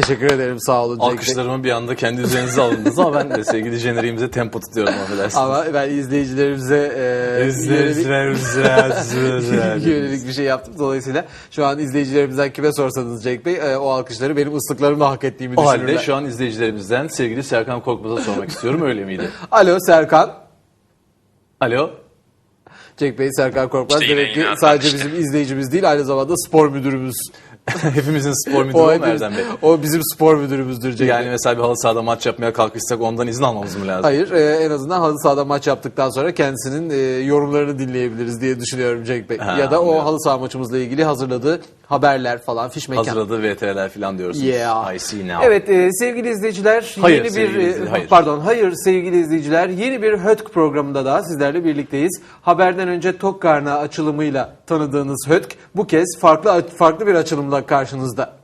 Teşekkür ederim sağ olun. Alkışlarımı bir anda kendi üzerinize aldınız ama ben de sevgili jeneriğimize tempo tutuyorum affedersiniz. Ama ben izleyicilerimize e, yönelik, yönelik bir şey yaptım. Dolayısıyla şu an izleyicilerimizden kime sorsanız Cenk Bey e, o alkışları benim ıslıklarımla hak ettiğimi O halde düşünürler. şu an izleyicilerimizden sevgili Serkan Korkmaz'a sormak istiyorum. Öyle miydi? Alo Serkan. Alo. Cenk Bey Serkan Korkmaz İşte demek ki sadece işte. bizim izleyicimiz değil aynı zamanda spor müdürümüz. Hepimizin spor müdürü O, o hepimiz- Erdem Bey. o bizim spor müdürümüzdür Cenk Yani mesela bir halı sahada maç yapmaya kalkışsak ondan izin almamız mı lazım? Hayır e, en azından halı sahada maç yaptıktan sonra kendisinin e, yorumlarını dinleyebiliriz diye düşünüyorum Cenk Bey. Ha, ya da o anlıyorum. halı saha maçımızla ilgili hazırladığı haberler falan fiş mekan. Hazırladığı VTR'ler falan diyorsunuz. Yeah. I see now. Evet e, sevgili izleyiciler Hayır yeni bir sevgili e, izleyiciler, hayır. pardon hayır sevgili izleyiciler yeni bir HÖTK programında daha sizlerle birlikteyiz. Haberden önce tok karnı açılımıyla tanıdığınız HÖTK bu kez farklı farklı bir açılımla karşınızda.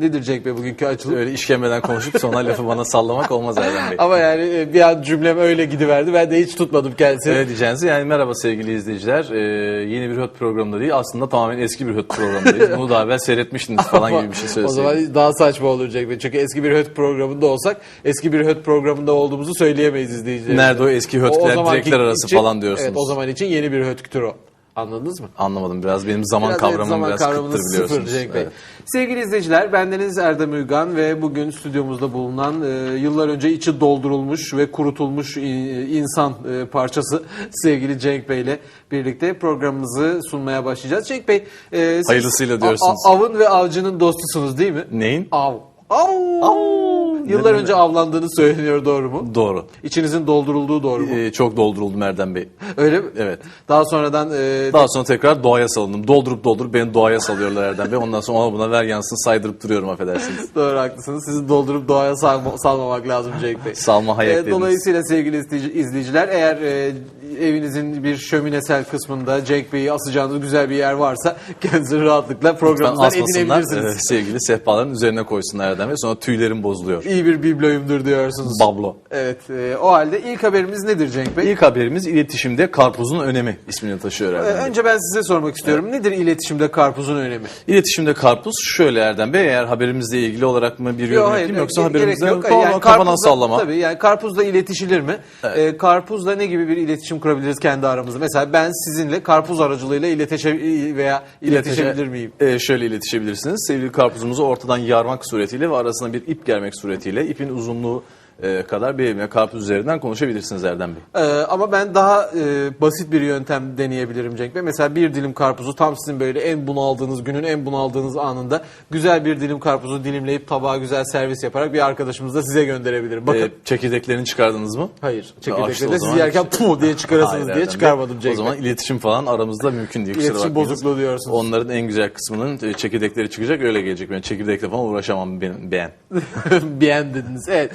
Nedir Cenk Bey bugünkü açılım? Öyle işkembeden konuşup sonra lafı bana sallamak olmaz Erdem Bey. Ama yani e, bir an cümlem öyle gidiverdi. Ben de hiç tutmadım kendisini. Öyle diyeceğiniz yani merhaba sevgili izleyiciler. Ee, yeni bir HÖT programında değil aslında tamamen eski bir HÖT programındayız. Bunu daha evvel seyretmiştiniz falan gibi bir şey O söyleseydiniz. zaman daha saçma olur Cenk Bey. Çünkü eski bir HÖT programında olsak eski bir HÖT programında olduğumuzu söyleyemeyiz izleyicilerimize. Nerede o eski O- o HÖT'ler direkler arası için- falan diyorsunuz. Evet o zaman için yeni bir HÖTK'tür o. Anladınız mı? Anlamadım biraz benim zaman Biraz evet, kavramım zaman biraz kavramınız kıttır biliyorsunuz. sıfır Cenk Bey. Evet. Sevgili izleyiciler bendeniz Erdem Uygan ve bugün stüdyomuzda bulunan e, yıllar önce içi doldurulmuş ve kurutulmuş e, insan e, parçası sevgili Cenk Bey ile birlikte programımızı sunmaya başlayacağız. Cenk Bey e, siz Hayırlısıyla diyorsunuz. avın ve avcının dostusunuz değil mi? Neyin? Av. Av. Yıllar önce avlandığını söyleniyor doğru mu? Doğru. İçinizin doldurulduğu doğru mu? Ee, çok dolduruldum Erdem Bey. Öyle mi? Evet. Daha sonradan e, Daha sonra tekrar doğaya salındım. Doldurup doldurup beni doğaya salıyorlar Erdem Bey. Ondan sonra ona buna ver yansın saydırıp duruyorum affedersiniz. Doğru haklısınız. Sizi doldurup doğaya salma- salmamak lazım Cenk Bey. Salma hayal E, dediniz. Dolayısıyla sevgili izleyici- izleyiciler eğer e, evinizin bir şöminesel kısmında Cenk Bey'i asacağınız güzel bir yer varsa kendinizi rahatlıkla programımızdan edinebilirsiniz. e, sevgili sehpaların üzerine koysunlar Erdem Bey. Sonra tüylerim bozuluyor. İyi bir bibloyumdur diyorsunuz. Bablo. Evet. e, o halde ilk haberimiz nedir Cenk Bey? İlk haberimiz iletişimde karpuzun önemi ismini taşıyor E, Erdem Bey. önce ben size sormak istiyorum. Nedir iletişimde karpuzun önemi? İletişimde karpuz şöyle Erdem Bey eğer haberimizle ilgili olarak mı bir yorum yapayım yoksa ge- haberimizde yok. Yani kafadan karpuzla- sallama. Tabii yani karpuzla iletişilir mi? Evet. Ee, karpuzla ne gibi bir iletişim kurabiliriz kendi aramızda? Mesela ben sizinle karpuz aracılığıyla iletişe veya iletişebilir miyim? Ee, şöyle iletişebilirsiniz. Sevgili karpuzumuzu ortadan yarmak suretiyle ve arasına bir ip germek suretiyle ipin uzunluğu e, kadar benimle karpuz üzerinden konuşabilirsiniz Erdem Bey. Ee, ama ben daha e, basit bir yöntem deneyebilirim Cenk Bey. Mesela bir dilim karpuzu tam sizin böyle en bunaldığınız günün en bunaldığınız anında güzel bir dilim karpuzu dilimleyip tabağa güzel servis yaparak bir arkadaşımızla size gönderebilirim. Bakın. Ee, çekirdeklerini çıkardınız mı? Hayır. Çekirdekleri de siz yerken puh diye çıkarasınız Hayır diye çıkarmadım Cenk O zaman iletişim falan aramızda mümkün değil. İletişim bozukluğu diyorsunuz. Onların en güzel kısmının e, çekirdekleri çıkacak öyle gelecek. Ben çekirdekle falan uğraşamam ben. ben. Beğen dediniz. Evet.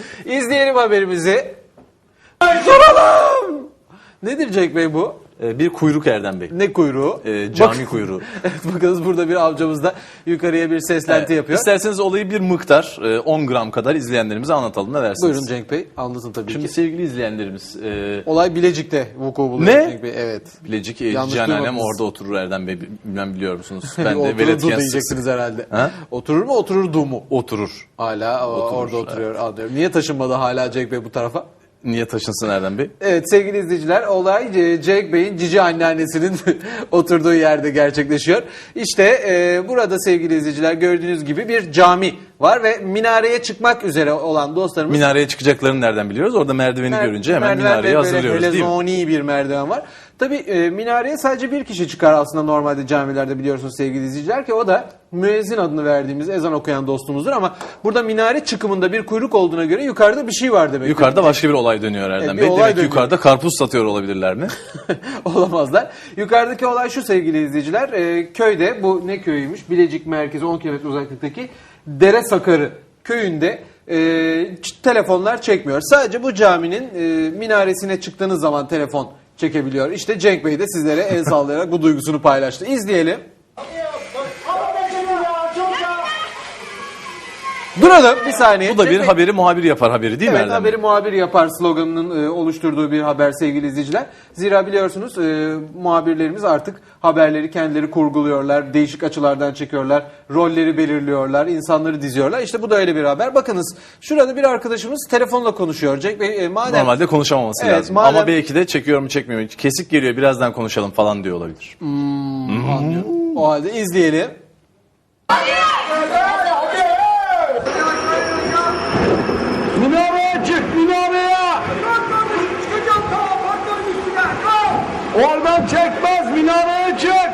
İzleyelim haberimizi. Soralım. Nedir Cenk Bey bu? Ee, bir kuyruk Erdem Bey. Ne kuyruğu? Ee, cami Bakın- kuyruğu. Evet bakınız burada bir avcımız da yukarıya bir seslenti yapıyor. İsterseniz olayı bir miktar e, 10 gram kadar izleyenlerimize anlatalım. Ne dersiniz? Buyurun Cenk Bey anlatın tabii Şimdi ki. sevgili izleyicilerimiz, e, Olay Bilecik'te vuku buluyor Ne? Cenk Bey. Evet. Bilecik e, Yanlış Cihan annem duymadınız. orada oturur Erdem Bey. Bilmem biliyor musunuz? Ben de veletken diyeceksiniz herhalde. Ha? Oturur mu otururdu mu? oturur. Hala Oturur, orada oturuyor anlıyorum. Niye taşınmadı hala Cenk Bey bu tarafa? Niye taşınsın Erdem Bey? Evet sevgili izleyiciler olay e, Cenk Bey'in cici anneannesinin oturduğu yerde gerçekleşiyor. İşte e, burada sevgili izleyiciler gördüğünüz gibi bir cami var ve minareye çıkmak üzere olan dostlarımız Minareye çıkacaklarını nereden biliyoruz? Orada merdiveni Mer- görünce hemen böyle hazırlıyoruz değil mi? bir merdiven var. Tabii e, minareye sadece bir kişi çıkar aslında normalde camilerde biliyorsunuz sevgili izleyiciler ki o da müezzin adını verdiğimiz ezan okuyan dostumuzdur ama burada minare çıkımında bir kuyruk olduğuna göre yukarıda bir şey var demek. Yukarıda başka bir olay dönüyor Erdem Bey. olay Demek dönüyor. yukarıda karpuz satıyor olabilirler mi? Olamazlar. Yukarıdaki olay şu sevgili izleyiciler. e, köyde bu ne köyüymüş? Bilecik merkezi 10 kilometre uzaklıktaki Dere Sakarı köyünde e, telefonlar çekmiyor. Sadece bu caminin e, minaresine çıktığınız zaman telefon çekebiliyor. İşte Cenk Bey de sizlere el sallayarak bu duygusunu paylaştı. İzleyelim. Duralım bir saniye. Bu da bir haberi muhabir yapar haberi değil mi Evet Erdem Bey? haberi muhabir yapar sloganının e, oluşturduğu bir haber sevgili izleyiciler. Zira biliyorsunuz e, muhabirlerimiz artık haberleri kendileri kurguluyorlar, değişik açılardan çekiyorlar, rolleri belirliyorlar, insanları diziyorlar. İşte bu da öyle bir haber. Bakınız şurada bir arkadaşımız telefonla konuşuyor. Cenk Bey e, madem Normalde konuşamaması Evet, lazım. madem- Ama belki de çekiyor mu çekmiyor mu? Kesik geliyor birazdan konuşalım falan diyor olabilir. anlıyorum. O halde izleyelim. Minareye çık minareye. Oradan çekmez minareye çık.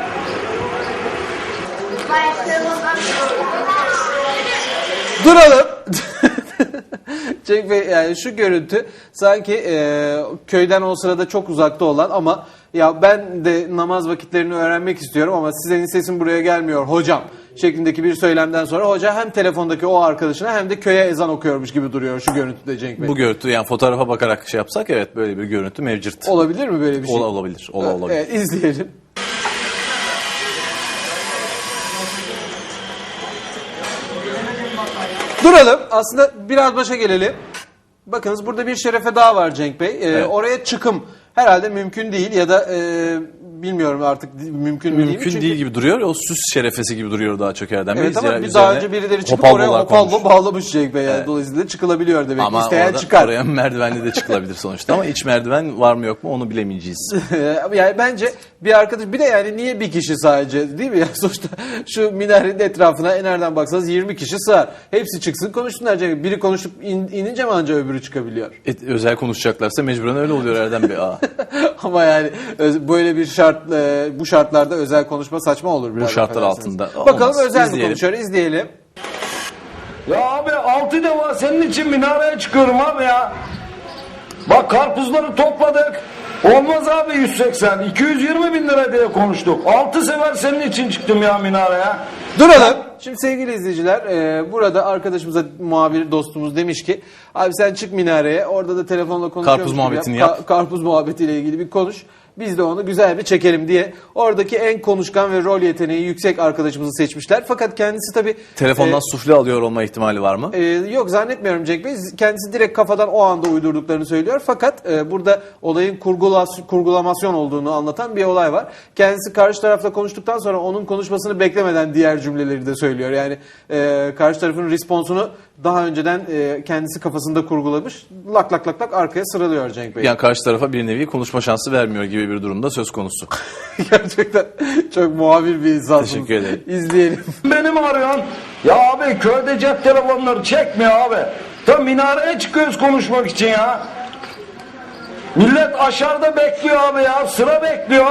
Duralım. Cenk Bey yani şu görüntü sanki e, köyden o sırada çok uzakta olan ama ya ben de namaz vakitlerini öğrenmek istiyorum ama sizin sesin buraya gelmiyor hocam şeklindeki bir söylemden sonra hoca hem telefondaki o arkadaşına hem de köye ezan okuyormuş gibi duruyor şu görüntüde Cenk Bey. Bu görüntü yani fotoğrafa bakarak şey yapsak evet böyle bir görüntü mevcut. Olabilir mi böyle bir şey? Ola- olabilir. Ola, olabilir. Evet, izleyelim. Duralım. Aslında biraz başa gelelim. Bakınız burada bir şerefe daha var Cenk Bey. Ee. Oraya çıkım herhalde mümkün değil ya da e, bilmiyorum artık mümkün mü değil mi? Mümkün Çünkü- değil gibi duruyor. O süs şerefesi gibi duruyor daha çok Erdem Bey. Evet ama bir daha önce birileri çıkıp oraya konmuş. bağlamış Cenk Bey. Yani. Evet. Dolayısıyla çıkılabiliyor demek. Ama İsteyen orada, çıkar. oraya merdivenle de çıkılabilir sonuçta ama iç merdiven var mı yok mu onu bilemeyeceğiz. yani bence bir arkadaş bir de yani niye bir kişi sadece değil mi? Yani sonuçta şu minarenin etrafına e, nereden baksanız 20 kişi sığar. Hepsi çıksın konuşsunlar. Cenk. Biri konuşup in- inince mi anca öbürü çıkabiliyor? Et, özel konuşacaklarsa mecburen öyle oluyor Erdem Bey. Aa, Ama yani böyle bir şart e, bu şartlarda özel konuşma saçma olur biraz. şartlar affedersiniz. altında Bakalım olmaz. özel mi İzleyelim. konuşuyor? İzleyelim. Ya abi altı defa senin için minareye çıkıyorum abi ya. Bak karpuzları topladık. Olmaz abi 180. 220 bin lira diye konuştuk. Altı sefer senin için çıktım ya minareye. Duralım. Şimdi sevgili izleyiciler e, burada arkadaşımıza muhabir dostumuz demiş ki abi sen çık minareye orada da telefonla konuşuyormuş Karpuz gibi muhabbetini yap. yap. Ka- karpuz muhabbetiyle ilgili bir konuş. Biz de onu güzel bir çekelim diye oradaki en konuşkan ve rol yeteneği yüksek arkadaşımızı seçmişler. Fakat kendisi tabii telefondan e, sufle alıyor olma ihtimali var mı? ee, yok zannetmiyorum Cenk Bey. Kendisi direkt kafadan o anda uydurduklarını söylüyor. Fakat e, burada olayın kurgulas- kurgulamasyon olduğunu anlatan bir olay var. Kendisi karşı tarafla konuştuktan sonra onun konuşmasını beklemeden diğer cümleleri de söylüyor. Yani e, karşı tarafın responsunu daha önceden e, kendisi kafasında kurgulamış. Lak lak lak lak arkaya sıralıyor Cenk Bey. Yani karşı tarafa bir nevi konuşma şansı vermiyor gibi bir durumda söz konusu. Gerçekten çok muhabir bir insansınız. Teşekkür ederim. İzleyelim. Beni mi arıyorsun? Ya abi köyde cep telefonları çekmiyor abi. Tam minareye çıkıyoruz konuşmak için ya. Millet aşağıda bekliyor abi ya. Sıra bekliyor.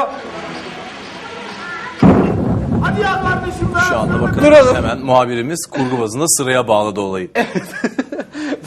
Hadi ya kardeşim. Şu anda bakın Duralım. hemen muhabirimiz kurgu bazında sıraya bağladı olayı.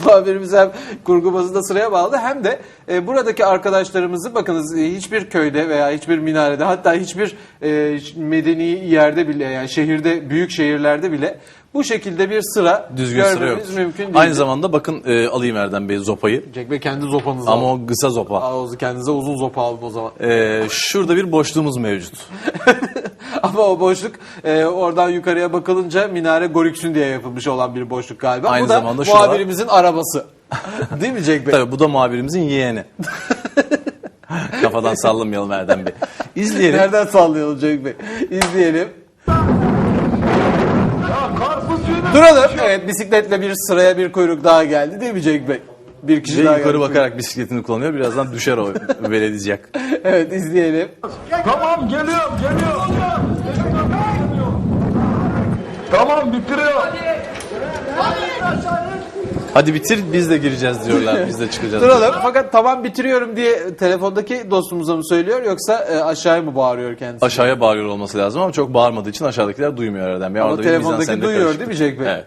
Muhabirimiz hem kurgu bazında sıraya bağlı hem de e, buradaki arkadaşlarımızı bakınız e, hiçbir köyde veya hiçbir minarede hatta hiçbir e, medeni yerde bile yani şehirde büyük şehirlerde bile bu şekilde bir sıra Düzgün sıra yok. mümkün değil. Aynı zamanda bakın e, alayım Erdem Bey zopayı. Cenk Bey kendi zopanızı Ama o kısa zopa. Aa, kendinize uzun zopa alın o zaman. E, şurada bir boşluğumuz mevcut. Ama o boşluk e, oradan yukarıya bakılınca minare Gorüksün diye yapılmış olan bir boşluk galiba. Aynı bu da zamanda şu muhabirimizin arabası. Değil mi Cenk Bey? Tabii bu da muhabirimizin yeğeni. Kafadan sallamayalım Erdem Bey. İzleyelim. Nereden sallayalım Cenk Bey? İzleyelim. Duralım. Evet bisikletle bir sıraya bir kuyruk daha geldi değil mi Cenk Bey? Bir kişi Ve daha yukarı geldi. bakarak bisikletini kullanıyor. Birazdan düşer o velediyecek. Evet izleyelim. Tamam geliyorum geliyorum. Tamam bitiriyor. Hadi bitir biz de gireceğiz diyorlar. Biz de çıkacağız. Duralım. Fakat tamam bitiriyorum diye telefondaki dostumuza mı söylüyor yoksa e, aşağıya mı bağırıyor kendisi? Aşağıya bağırıyor olması lazım ama çok bağırmadığı için aşağıdakiler duymuyor Erdem Bey. Ama Orada bir telefondaki mizansende duyuyor karışıklık. değil mi Cenk Bey? Evet.